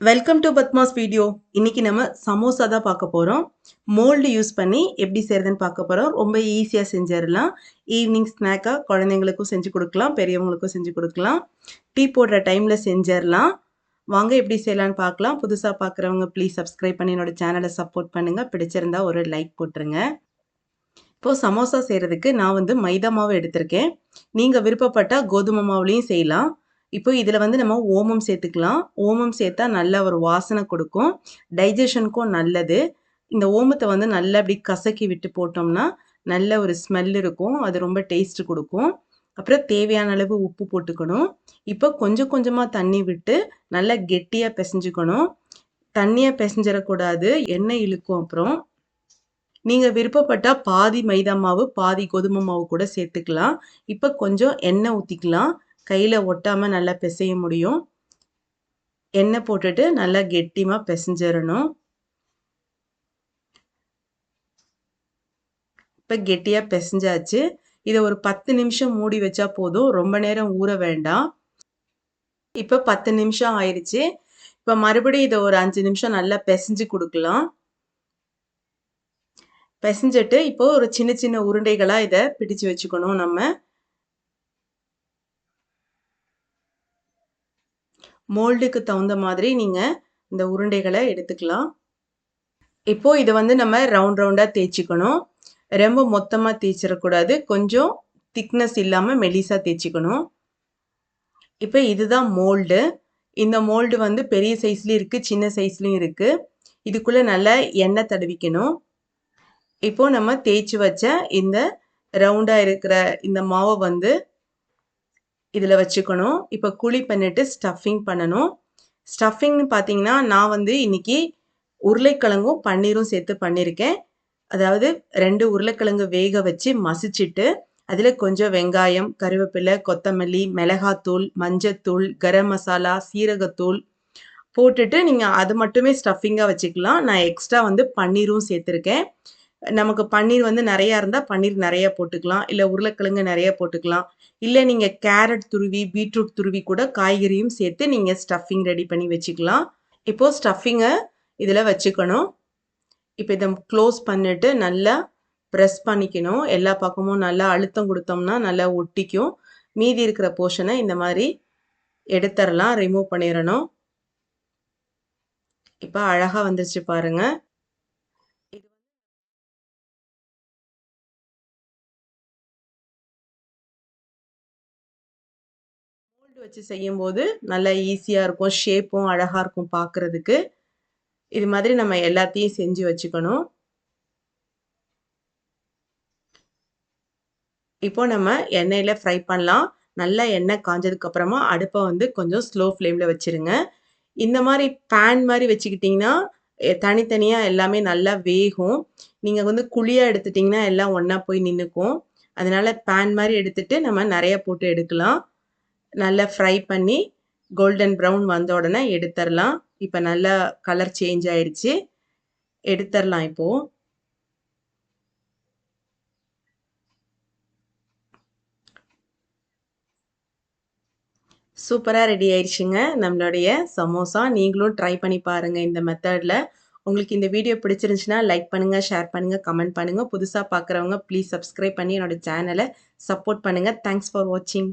Welcome to Padma's video இன்னைக்கு நம்ம சமோசா தான் பார்க்க போகிறோம் மோல்டு யூஸ் பண்ணி எப்படி செய்கிறதுன்னு பார்க்க போகிறோம் ரொம்ப ஈஸியாக செஞ்சிடலாம். ஈவினிங் ஸ்நாக்காக குழந்தைங்களுக்கும் செஞ்சு கொடுக்கலாம் பெரியவங்களுக்கும் செஞ்சு கொடுக்கலாம். டீ போடுற டைமில் செஞ்சிடலாம். வாங்க எப்படி செய்யலான்னு பார்க்கலாம். புதுசாக பார்க்குறவங்க ப்ளீஸ் சப்ஸ்கிரைப் பண்ணி என்னோட சேனலை சப்போர்ட் பண்ணுங்கள் பிடிச்சிருந்தா ஒரு லைக் போட்டுருங்க. இப்போது சமோசா செய்கிறதுக்கு நான் வந்து மைதா மாவு எடுத்திருக்கேன். நீங்கள் விருப்பப்பட்டால் கோதுமை மாவுலேயும் செய்யலாம். இப்போ இதில் வந்து நம்ம ஓமம் சேர்த்துக்கலாம். ஓமம் சேர்த்தா நல்ல ஒரு வாசனை கொடுக்கும். டைஜஷனுக்கும் நல்லது. இந்த ஓமத்தை வந்து நல்லா அப்படி கசக்கி விட்டு போட்டோம்னா நல்ல ஒரு ஸ்மெல் இருக்கும். அது ரொம்ப டேஸ்ட் கொடுக்கும். அப்புறம் தேவையான அளவு உப்பு போட்டுக்கணும். இப்போ கொஞ்சம் கொஞ்சமாக தண்ணி விட்டு நல்லா கெட்டியாக பிசைஞ்சுக்கணும். தண்ணியாக பிசைஞ்சிடக்கூடாது. எண்ணெய் இழுக்கும் அப்புறம். நீங்கள் விருப்பப்பட்டால் பாதி மைதா மாவு பாதி கோதுமை மாவு கூட சேர்த்துக்கலாம். இப்போ கொஞ்சம் எண்ணெய் ஊற்றிக்கலாம் கையில் ஒட்டாமல் நல்லா பிசைய முடியும். எண்ணெய் போட்டுட்டு நல்லா கெட்டிமாக பிசைஞ்சிடணும். இப்போ கெட்டியாக பிசைஞ்சாச்சு. இதை ஒரு பத்து நிமிஷம் மூடி வச்சா போதும். ரொம்ப நேரம் ஊற வேண்டாம். இப்போ பத்து நிமிஷம் ஆயிடுச்சு இப்போ மறுபடியும் இதை ஒரு அஞ்சு நிமிஷம் நல்லா பிசைஞ்சு கொடுக்கலாம். பிசைஞ்சிட்டு இப்போ ஒரு சின்ன சின்ன உருண்டைகளாக இதை பிடிச்சு வச்சுக்கணும் நம்ம. மோல்டுக்கு தகுந்த மாதிரி நீங்கள் இந்த உருண்டைகளை எடுத்துக்கலாம். இப்போது இதை வந்து நம்ம ரவுண்ட் ரவுண்டாக தேய்ச்சிக்கணும். ரொம்ப மொத்தமாக தேய்ச்சிடக்கூடாது. கொஞ்சம் திக்னஸ் இல்லாமல் மெலிசாக தேய்ச்சிக்கணும். இப்போ இதுதான் மோல்டு. இந்த மோல்டு வந்து பெரிய சைஸ்லேயும் இருக்குது சின்ன சைஸ்லேயும் இருக்குது இதுக்குள்ளே நல்லா எண்ணெய் தடவிக்கணும். இப்போது நம்ம தேய்ச்சி வச்ச இந்த ரவுண்டாக இருக்கிற இந்த மாவை வந்து இதில் வச்சுக்கணும். இப்போ குழி பண்ணிட்டு ஸ்டஃபிங் பண்ணணும். ஸ்டஃபிங்னு பார்த்தீங்கன்னா நான் வந்து இன்னைக்கு உருளைக்கிழங்கும் பன்னீரும் சேர்த்து பண்ணியிருக்கேன் அதாவது ரெண்டு உருளைக்கிழங்கு வேக வச்சு மசிச்சுட்டு அதில் கொஞ்சம் வெங்காயம் கருவேப்பிலை கொத்தமல்லி மிளகாத்தூள் மஞ்சத்தூள் கரம் மசாலா சீரகத்தூள் போட்டுட்டு நீங்கள் அது மட்டுமே ஸ்டஃபிங்காக வச்சுக்கலாம். நான் எக்ஸ்ட்ரா வந்து பன்னீரும் சேர்த்துருக்கேன். நமக்கு பன்னீர் வந்து நிறையா இருந்தால் பன்னீர் நிறையா போட்டுக்கலாம். இல்லை உருளைக்கிழங்கு நிறையா போட்டுக்கலாம். இல்லை நீங்கள் கேரட் துருவி பீட்ரூட் துருவி கூட காய்கறியும் சேர்த்து நீங்கள் ஸ்டஃபிங் ரெடி பண்ணி வச்சுக்கலாம். இப்போது ஸ்டஃபிங்கை இதில் வச்சுக்கணும். இப்போ இதை க்ளோஸ் பண்ணிவிட்டு நல்லா ப்ரெஸ் பண்ணிக்கணும். எல்லா பக்கமும் நல்லா அழுத்தம் கொடுத்தோம்னா நல்லா ஒட்டிக்கும். மீதி இருக்கிற போர்ஷனை இந்த மாதிரி எடுத்துடலாம் ரிமூவ் பண்ணிடணும். இப்போ அழகாக வந்துருச்சு பாருங்கள் மோல்டு வச்சு செய்யும்போது நல்லா ஈஸியாக இருக்கும் ஷேப்பும் அழகாக இருக்கும் பார்க்குறதுக்கு இது மாதிரி நம்ம எல்லாத்தையும் செஞ்சு வச்சுக்கணும். இப்போ நம்ம எண்ணெயில் ஃப்ரை பண்ணலாம். நல்லா எண்ணெய் காஞ்சதுக்கப்புறமா அடுப்பை வந்து கொஞ்சம் ஸ்லோ ஃப்ளேமில் வச்சுருங்க. இந்த மாதிரி பேன் மாதிரி வச்சுக்கிட்டிங்கன்னா தனித்தனியாக எல்லாமே நல்லா வேகும். நீங்கள் வந்து குழியாக எடுத்துட்டிங்கன்னா எல்லாம் ஒன்றா போய் நின்றுக்கும் அதனால் பேன் மாதிரி எடுத்துகிட்டு நம்ம நிறைய போட்டு எடுக்கலாம். நல்லா ஃப்ரை பண்ணி கோல்டன் ப்ரௌன் வந்த உடனே எடுத்துடலாம் இப்போ நல்லா கலர் சேஞ்ச் ஆயிடுச்சு. எடுத்துடலாம் இப்போது சூப்பராக ரெடி ஆயிடுச்சுங்க. நம்மளுடைய சமோசா. நீங்களும் ட்ரை பண்ணி பாருங்கள் இந்த மெத்தடில் உங்களுக்கு இந்த வீடியோ பிடிச்சிருந்துச்சுன்னா லைக் பண்ணுங்கள் ஷேர் பண்ணுங்கள் கமெண்ட் பண்ணுங்கள் புதுசாக பார்க்குறவங்க ப்ளீஸ் சப்ஸ்கிரைப் பண்ணி என்னோடய சேனலை சப்போர்ட் பண்ணுங்கள் தேங்க்ஸ் ஃபார் வாட்சிங்